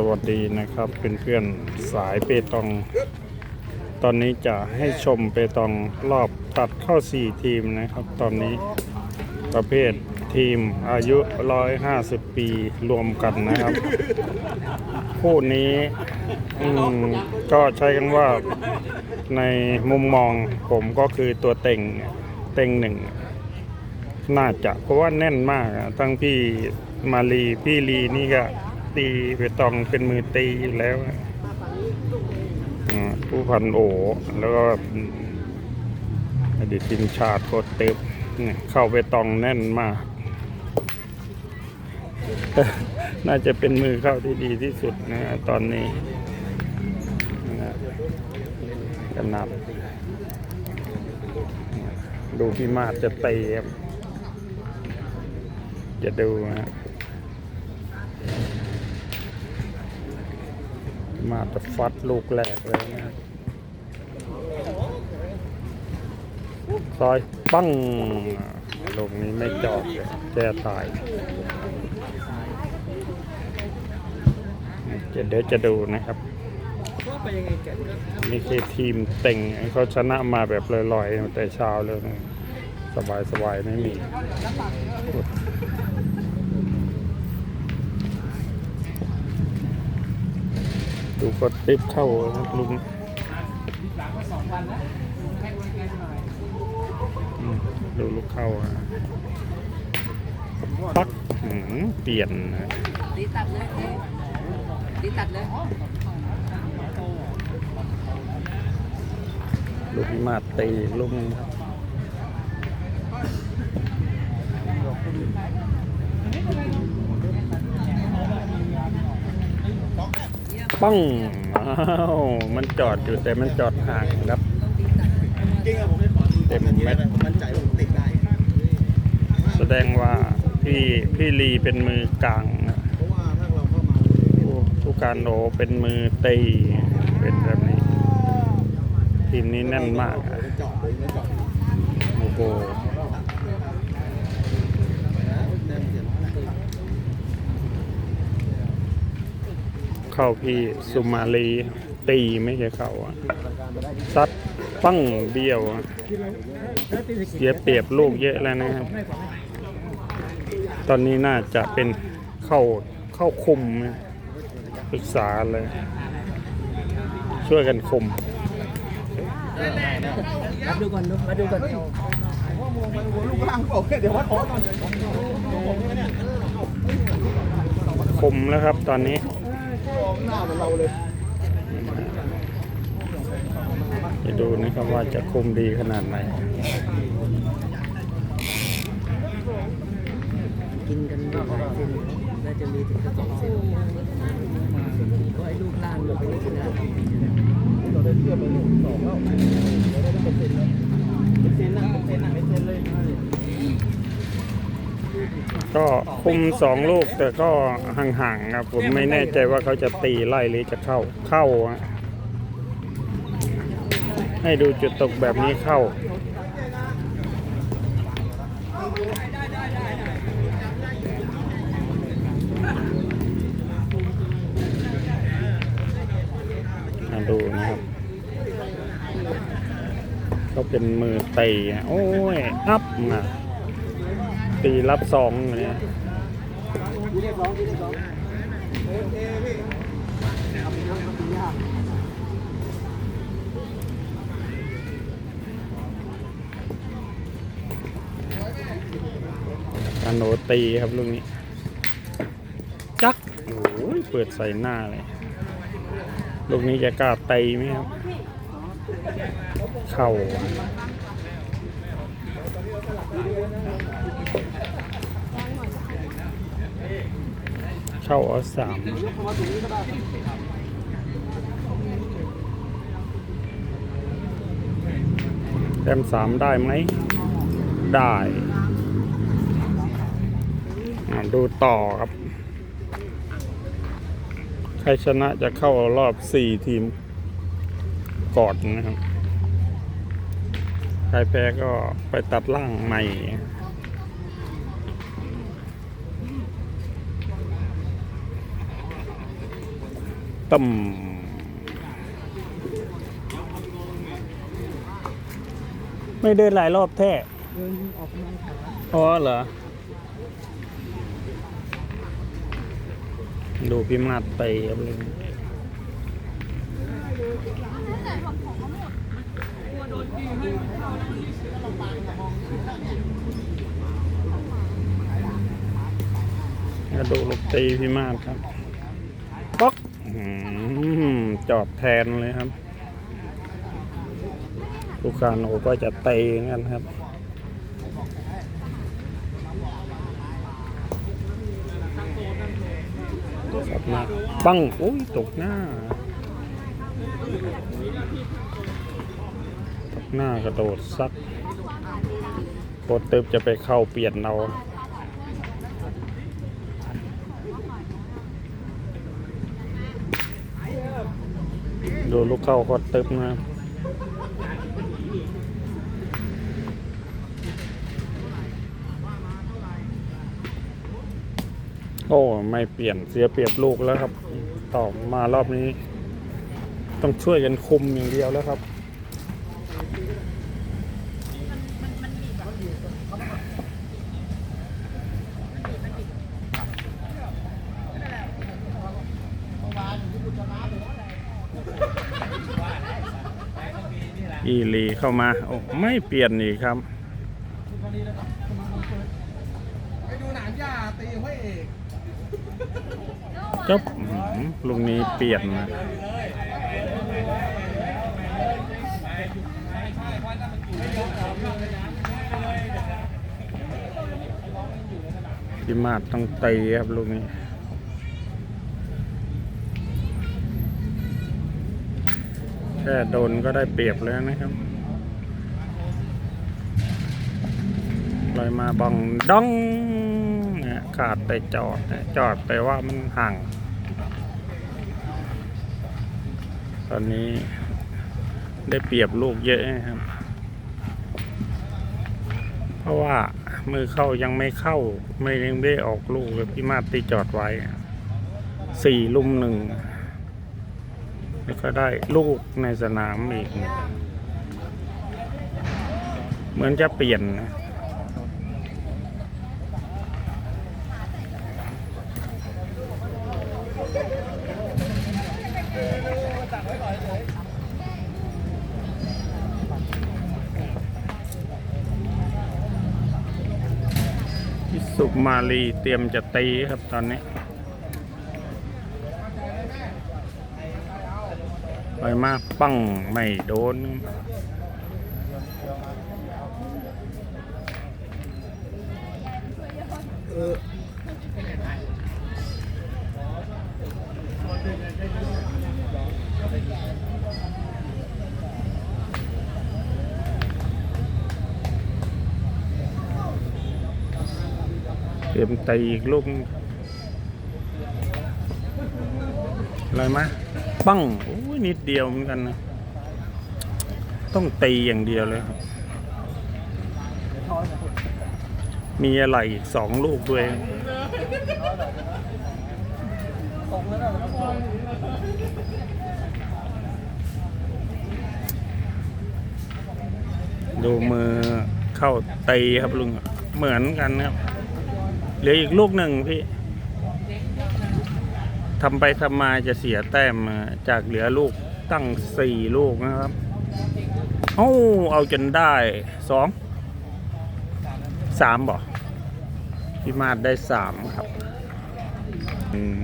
สวัสดีนะครับเพื่อนๆสายเปตอง ตอนนี้จะให้ชมเปตองรอบตัดเข้า 4 ทีมนะครับ ตอนนี้ประเภททีมอายุ 150 ปีรวมกันนะครับ คู่นี้ก็ใช้กันว่าในมุมมองผมก็คือตัวเต็งเต็งหนึ่ง น่าจะเพราะว่าแน่นมากทั้งพี่มาลีพี่ลีนี่ก็ ตีไปตองเป็นมือตีอยู่แล้วอ่าผู้พันโอแล้วก็อดีตทีมชาติโคตรเต็บเข้าไปตองแน่นมาก น่าจะเป็นมือเข้าที่ดีที่สุดนะตอนนี้นะกนับ ดูพี่มาจะเตะจะดูนะฮะ มาจะฟัดลูกแรกเลยนะซอยปั้งลูกนี้ไม่จอดเลยแก้ตายจะเดี๋ยวจะดูนะครับนี่คือทีมเต็งเขาชนะมาแบบลอยๆ แต่เช้าเลย สบายๆ ไม่มี ดูกดติปเข้านะลุงอืมดูลูกเข้าอะปักหืมเปลี่ยนนะตีตัดเลยตีตัดเลยลูกมาตีลุง ปังอ้าวมันจอดอยู่แต่มันจอดห่างครับ จริงอะผมไม่ขอเต็มเม็ด ผมมั่นใจว่าผมติดได้ แสดงว่าพี่พี่ลีเป็นมือกลางนะเพราะว่าถ้าเราเข้ามาผู้ผู้การโอเป็นมือตีเป็นแบบนี้ ทีมนี้แน่นมากอะจอดเลยไม่จอด โอ้โห แน่นเสียง เข้าพี่สุมาลีตีไม่ใช่เขาอะซัดปั้งเบี้ยวอะเสียเปรียบลูกเยอะแล้วนะครับ ตอนนี้น่าจะเป็นเข้าเข้าคุมปรึกษาเลย ช่วยกันคุมมาดูก่อนดูมาดูก่อนลูกล่างผมเดี๋ยววัดขอก่อนคุมแล้วครับตอนนี้ หน้าเหมือนเราเลยจะดูนะครับว่าจะคุมดีขนาดไหน กินกันก็หลายเส้นน่าจะมีถึงกระสองเส้นก็ไอ้ลูกล่างมันเป็นลักษณะเราได้เทียบไปลูกสองแล้วเราได้เปอร์เซ็นต์แล้วเปอร์เซ็นต์นะเปอร์เซ็นต์นะเปอร์เซ็นต์เลย ก็คุมสองลูกแต่ก็ห่างๆครับผมไม่แน่ใจว่าเขาจะตีไล่หรือจะเข้าเข้าอะให้ดูจุดตกแบบนี้เข้ามาดูนะครับเขาเป็นมือตีอะโอ้ย อัพมา ตีรับสองเนี่ยทีเรียกร้องทีเรียกร้องโอเคพี่การโนตีครับลูกนี้ จักโอ้ยเปิดใส่หน้าเลย ลูกนี้จะกล้าตีไหมครับ เข้า เข้าเอาสามแต้มสามได้ไหม ได้ดูต่อครับ ใครชนะจะเข้ารอบสี่ทีมก่อนนะครับ ใครแพ้ก็ไปตัดล่างใหม่ ต่ำไม่เดินหลายรอบแท้เดินออกกำลังขาอ๋อเหรอ ดูพี่มาดไปครับเลยกระดูลูกตีพี่มาดครับป๊อกอื้อหือ จอดแทนเลยครับ ลูกค้าโนก็จะเตะกันครับสับหน้าปังโอ้ยตกหน้า ตกหน้ากระโดดซักโคตรตึบจะไปเข้าเปลี่ยนเรา ดูลูกเข้าก็เตึบนะโอ้ไม่เปลี่ยนเสียเปรียบลูกแล้วครับ ต่อมารอบนี้ ต้องช่วยกันคุมอย่างเดียวแล้วครับ อีหลีเข้ามาโอ้ไม่เปลี่ยนอีกครับไปดูหนังย่าตีห้วยเอกจบอื้อหือลุงนี้เปลี่ยนนะพี่มาดต้องตีครับลุงนี้ ค่โดนก็ได้เปรียบแล้วนะครับลอยมาบังดองเนี่ยขาดไปจอดนะจอดไปว่ามันห่าง ตอนนี้ได้เปรียบลูกเยอะนะครับ เพราะว่ามือเข้ายังไม่เข้า ไม่ยังได้ออกลูกเลยพี่มาตีจอดไว้สี่ลุมหนึ่ง แล้วก็ได้ลูกในสนามอีก เหมือนจะเปลี่ยนนะพี่สุมาลีเตรียมจะตีครับตอนนี้ ไปมากปังไม่โดน เตรียมตีอีกลูกอะไรมา ปังโอ้ยนิดเดียวเหมือนกันนะต้องตีอย่างเดียวเลยครับ มีอะไรอีกสองลูกด้วยดูมือเข้าตีครับลุงเหมือนกันครับเหลืออีกลูกหนึ่งพี่ ทำไปทำมาจะเสียแต้มจากเหลือลูกตั้งสี่ลูกนะครับโอ้เอาจนได้สองสามบ่พี่มาดได้สามครับ อืม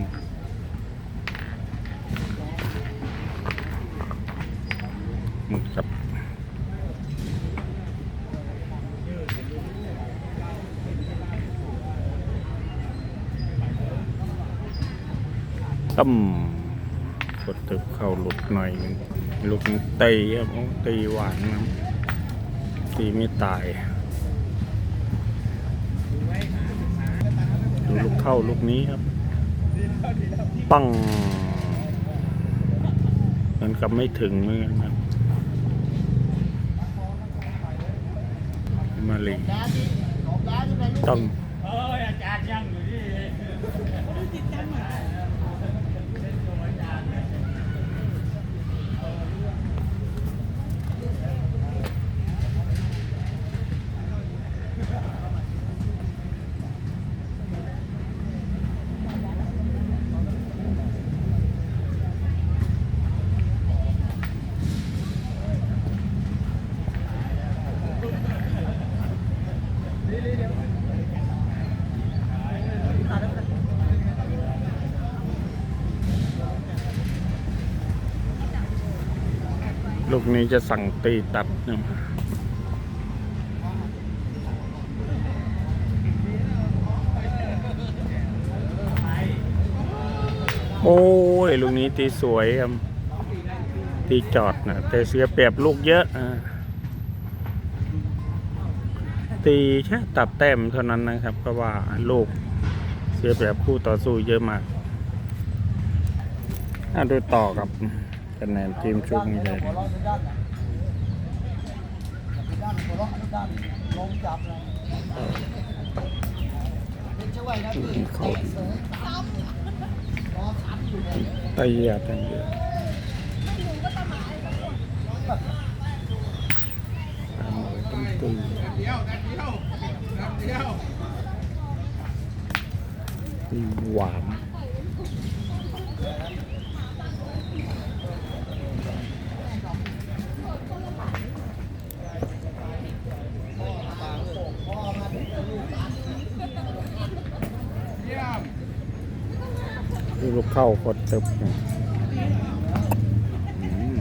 หมดครับ ตั้มกดตึกเข้าหลุดหน่อยหนึงลูกนี้ตีครับตีหวานนะครับตีไม่ตาย ดูลูกเข้าลูกนี้ครับ ปังมือนกับไม่ถึงมือนะมาลีต้องลูก นี้จะสั่งตีตัดนะโอ้ย ลูกนี้ตีสวยครับ ตีจอดนะแต่เสียเปรียบลูกเยอะอ่าตีแค่ตัดแต้มเท่านั้นนะครับ เพราะว่าลูกเสียเปรียบคู่ต่อสู้เยอะมากอะดูต่อกับ คะแนนทีมชุดนี้เลยเขาตีอะตั้งเยอะตามเลยต้องตีตีหวาน ลูกเข้ากดตึบเนี่ยอืม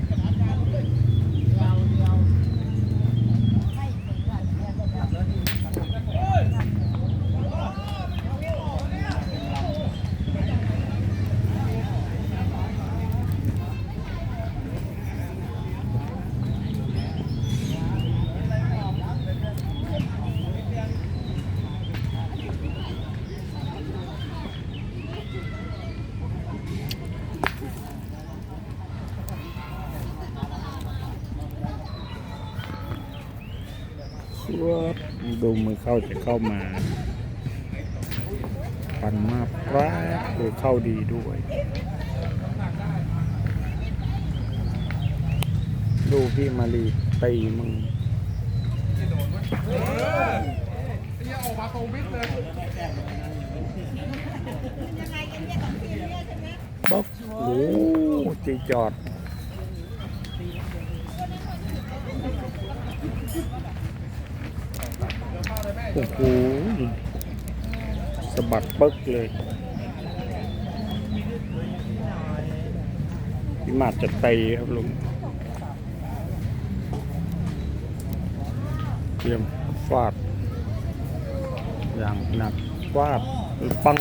สวบดูมือ เข้าจะเข้ามาปันมากแป๊บดูเข้าดีด้วย ดูพี่มารีตีมึงบ๊อกโอ้โหตีจอด โอ้โหสะบัดปึ๊กเลยพี่มาดจะตีครับลุงเตรียมฟาด อย่างหนักฟาดปัง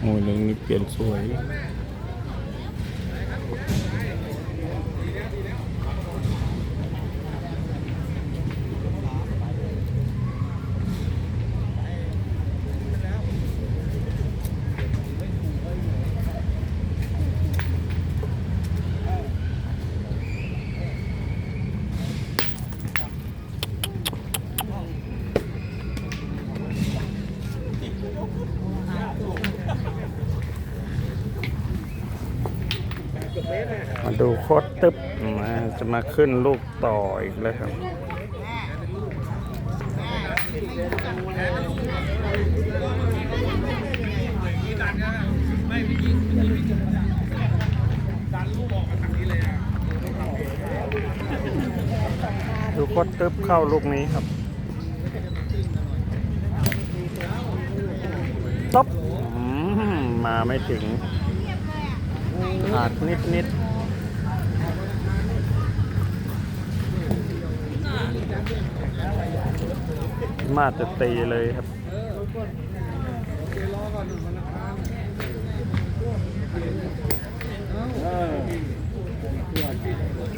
โอ้ยเรื่องนี้เปลี่ยนสวย มาดูโคตรตึ๊บมาจะมาขึ้นลูกต่ออีกแล้วครับดูโคตรตึ๊บเข้าลูกนี้ครับตบมมาไม่ถึงขาดนิดนิด มาจะตีเลยครับ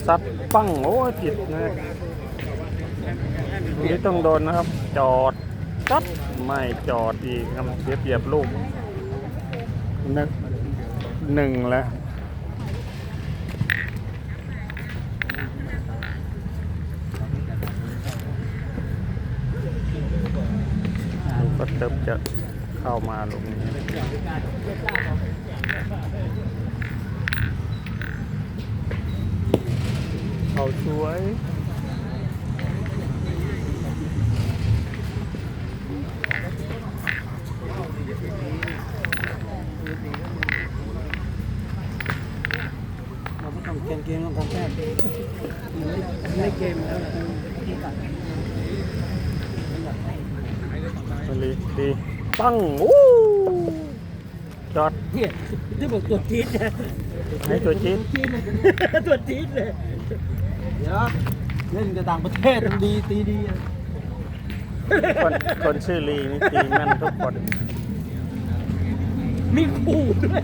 สัตว์ปั้งโอ้ผิดนะนี่ต้องโดนนะครับ จอดจัดไม่จอดอีกครับเสียเปรียบลูกหนึ่งหนึ่งแล้ว เติบจะเข้ามาลงนี้เขาสวย เราไม่ต้องเกมเกมต้องการแค่ไม่เกมแล้ว สลีดี ปั้งโอ้จอดเนี่ยที่บอกตัวจี๊ดนะให้ตัวจี๊ดจี๊ดเลยตัวจี๊ดเลยเดี๋ยวเล่นกับต่างประเทศมันดีตีดีอะคนคนชื่อลีนี่ตีแม่นทุกคน มีขู่ด้วย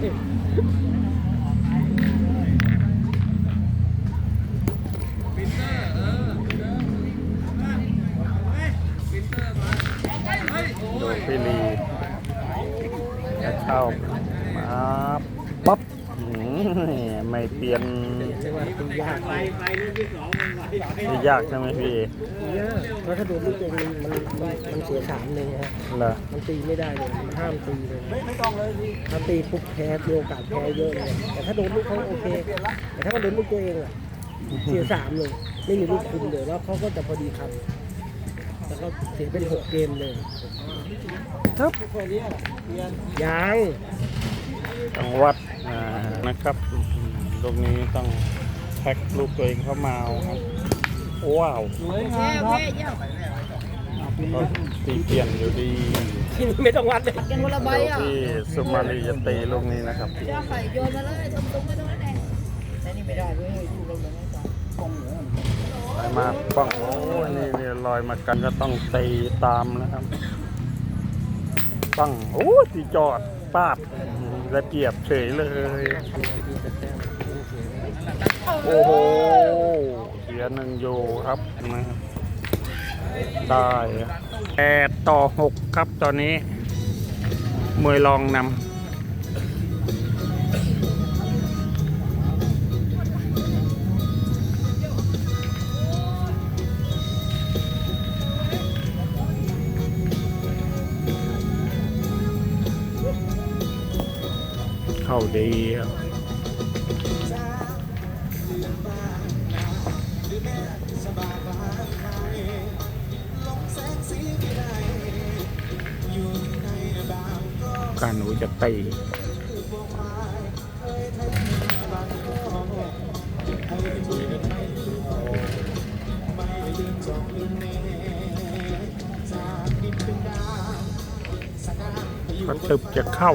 ไม่เปลี่ยนใช่ว่าตียากไปไปนี่ที่สองมันไหวไม่ยากใช่ไหมพี่เยอะเพราะถ้าโดนลูกเองมันมันมันเสียสามเลยฮะเหรอมันตีไม่ได้เลยมันห้ามตีเลยไม่ไม่ต้องเลยพี่ถ้าตีปุ๊บแพ้มีโอกาสแพ้เยอะเลยแต่ถ้าโดนลูกเขาโอเค แต่ถ้ามันโดนลูกตัวเองอะเสียสามเลยไม่มีลูกคุมเลยแล้วเขาก็จะพอดีคำแล้วก็เสียเป็นหกเกมเลยครับแค่นี้เรียนยังต้องวัดอ่านะครับอื้อหือ ลูกนี้ต้องแพ็คลูกตัวเองเข้ามาเอาครับ ว้าวสวยงามครับอะปีก็นี้ตีเปลี่ยนอยู่ดีที่นี่ไม่ต้องวัดเลยกันคนละใบดูอะที่สุมาลีจะตีลูกนี้นะครับเจ้าไข่โยนมาเลยตรงๆไม่ต้องนั่นแหละแต่นี่ไม่ได้ด้วยลูกเราเลยไม่ต้องลอยมาป้องโอ้ยนี่นี่ลอยมากันก็ต้องตีตามนะครับปังโอ้ยตีจอดปาดระเกียบเฉยเลย โอ้โหเสียหนึ่งอยู่ครับนะครับได้แปดต่อหกครับตอนนี้มวยรองนำเข้าดีครับ การหนูจะตีก็ตึบจะเข้า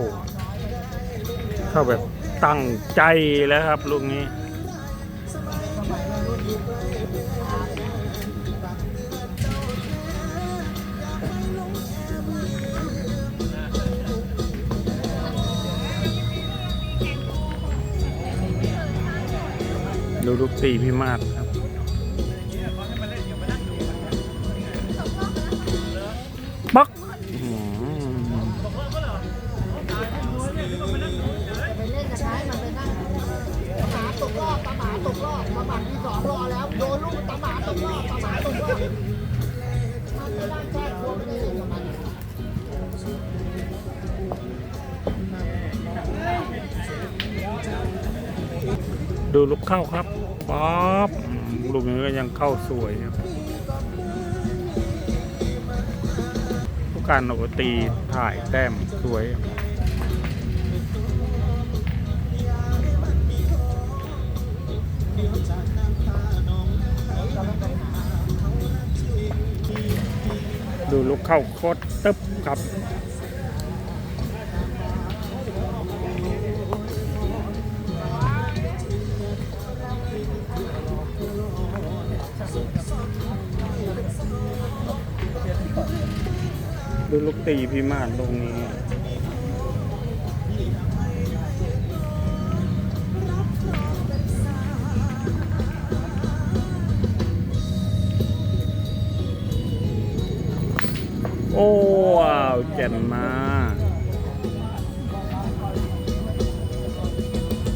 เข้าแบบตั้งใจแล้วครับลูกนี้ ดูลูกตีพี่มาศครับ ดูลูกเข้าครับป๊อปลูกนี้ก็ยังเข้าสวยครับผู้การโอตีถ่ายแต้มสวยดูลูกเข้าโคตรตึ๊บครับ ลูกตีพิมานตรงนี้ โอ้ว้าวเจ๋งมาก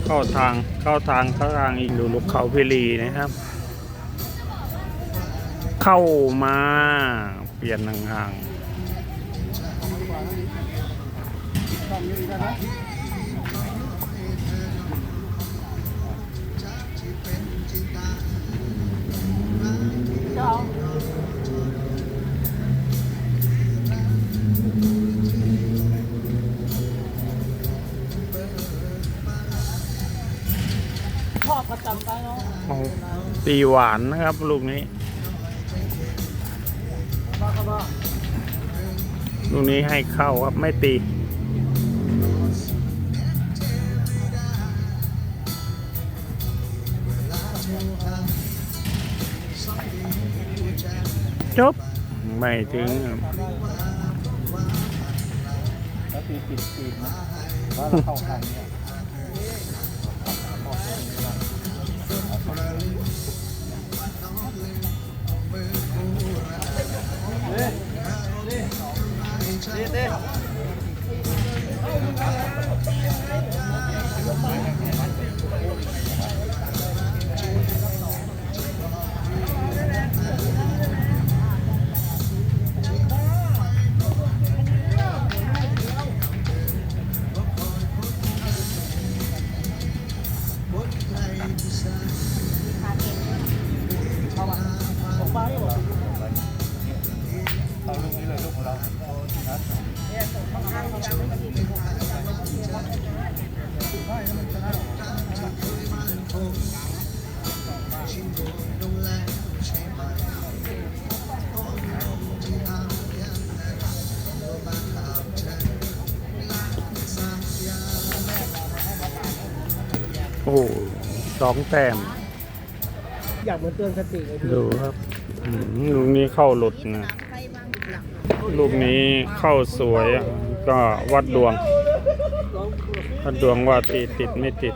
เข้าทางเข้าทางเข้าทางอีกดูลูกเขาพิรีนะครับ เข้ามาเปลี่ยนหางๆเอา ตีหวานนะครับ ลูกนี้ ลูกนี้ให้เข้าครับ ไม่ตี จบ ไม่ถึงครับแล้วตีปิดปีนะว่าเราเข้าคันเนี่ยโอ้ องแต้ม อยากเหมือนเตือนสติเลยพี่ดูครับอืมลูกนี้เข้าหลุดนะ ลูกนี้เข้าสวยอะก็วัดดวง วัดดวงว่าตีติดไม่ติด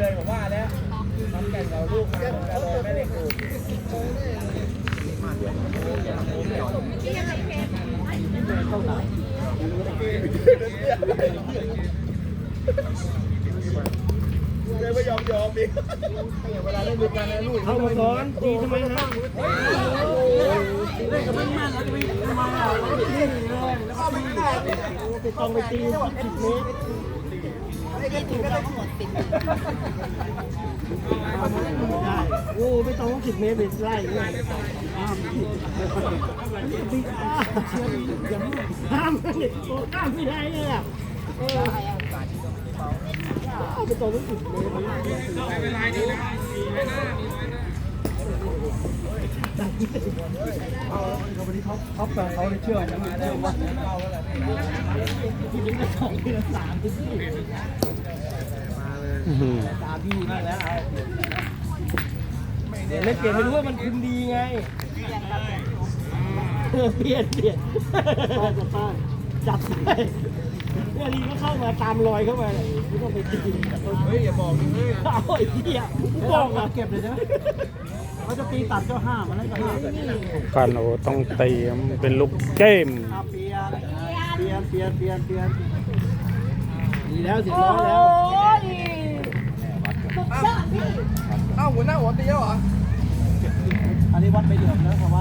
เลยผมว่าแล้วทำแก่นเราลูกมาเลยแม่เล็กดูดเข้ามาก่อนตีทำไมนะเล่นกับมันมันแล้วจะไปทำไมอะนี่เลยแล้วก็ตีไปตองไปตีสิบเมตร โอ้ไม่ต้องสิบเมตรไปไล่เลยห้ามเลยโอ้ห้ามไม่ได้เลยอะเออไปตองสิบเมตรเขาแฟนเขาเชื่อนะได้ว่าที่เป็นสองที่สามที่สี่ มาเลย อื้อหือ ตามพี่บ้างแล้วเอาเดี๋ยวไม่เปลี่ยนไม่รู้ว่ามันคุมดีไงเออเปลี่ยนเปลี่ยนจัดไปเนี่ยลีก็เข้ามาตามรอยเข้ามาเลยไม่ต้องไปตีเฮ้ยอย่าบอกเลยเอาไอ้เหี้ยกูบอกอะเก็บเลยนะเขาจะตีตัดก็ห้ามมันให้ก็ห้ามกันโอ้ต้องตีมันเป็นลูกเกมเอาเปลี่ยนเปลี่ยนเปลี่ยนเปลี่ยนเปลี่ยนดีแล้วสิร้อยแล้ว เอ้าหัวหน้าหัวตีแล้วเหรออันนี้วัดไปเหลืองนะเพราะว่า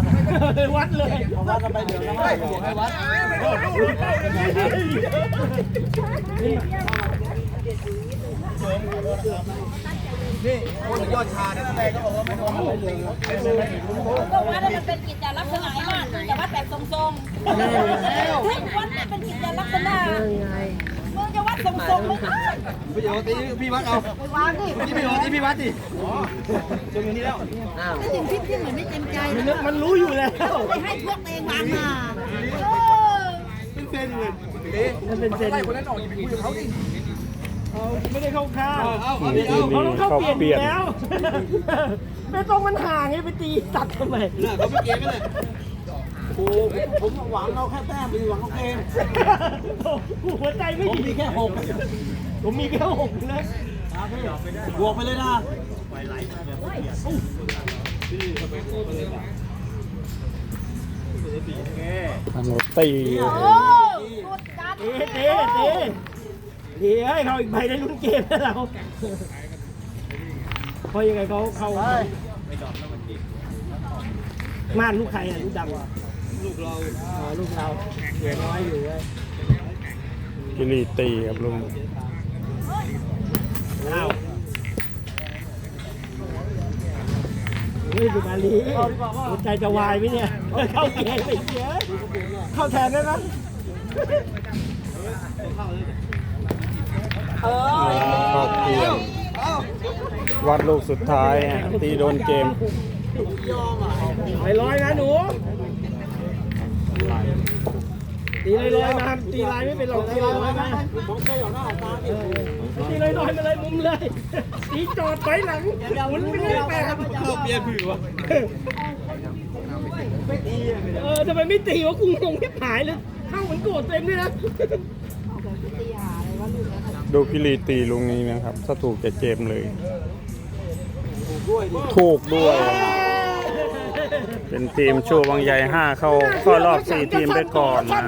วัดเลยเพราะว่าจะไปเหลืองแล้วให้หัวให้วัดนี่คนยอดชาเนี่ยทำไมก็บอกว่าไม่ต้องไปเหลืองก็วัดให้มันเป็นกิจลักษณะมากอย่วัดแบบทรงๆถึงวัดให้เป็นกิจลักษณะ มึงจะวัดทรงๆไม่ได้พี่โยตีพี่วัดเอาไปวางดิพี่พี่โยตีพี่วัดดิจนอย่างนี้แล้วไม่ถึงที่ที่เหมือนไม่เต็มใจมันนะมันรู้อยู่แล้วไปให้พวกเองวางมาเออเป็นเซนเลยเอ๊ะมันเป็นเซนไล่คนนั้นออกอย่าไปคุยกับเขาดิเขาไม่ได้เข้าข้างเอาเอานี่เอานี่เขาต้องเข้าเขาเปลี่ยนเปลี่ยนแล้วไม่ต้องมันห่างไงไปตีตัดทำไมเนี่ยเขาไม่เกมกันเลย โอ้ผมหวังเราแค่แต้มไปหวังเขาเกมหัวใจไม่ผมดีมีแค่หกผมมีแค่หกนะบวกไปเลยนะกันโอ้ตีโอ้กดดันเตะเตะเตะเดี๋ยวให้เขาอีกใบได้ลุ้นเกมแล้วเราเพราะยังไงเขาเขาม่านลูกใครอะลูกดำอะ ลูกเราอ๋อลูกเราเหลือน้อยอยู่เว้ยกิริตีครับลุงอ้าวเฮ้ยดูมาลีหัวใจจะวายไหมเนี่ยเข้าเกมไปเยอะเข้าแทนได้ไหมเออเข้าเปลี่ยนวัดลูกสุดท้ายฮะตีโดนเกมไปลอยนะหนู ตีลอยลอยๆมาตีลายไม่เป็นหรอกตีลอยลอยๆมาผมเคยอยู่หน้าตาเออตีลอยลอยๆมาเลยมุมเลยตีจอดไปหลังหมุนไปเรื่อยแปดเข้าเบียร์ผือวะเออทำไมไม่ตีวะกูงงที่หายเลยเข้าเหมือนโกรธเต็มด้วยนะดูกิริตีลุงนี้นะครับถ้าถูกจะเจมเลยด้วยดิถูกด้วย เป็นทีมชูวังใหญ่ห้าเข้าเข้ารอบสี่ทีมไปก่อนนะ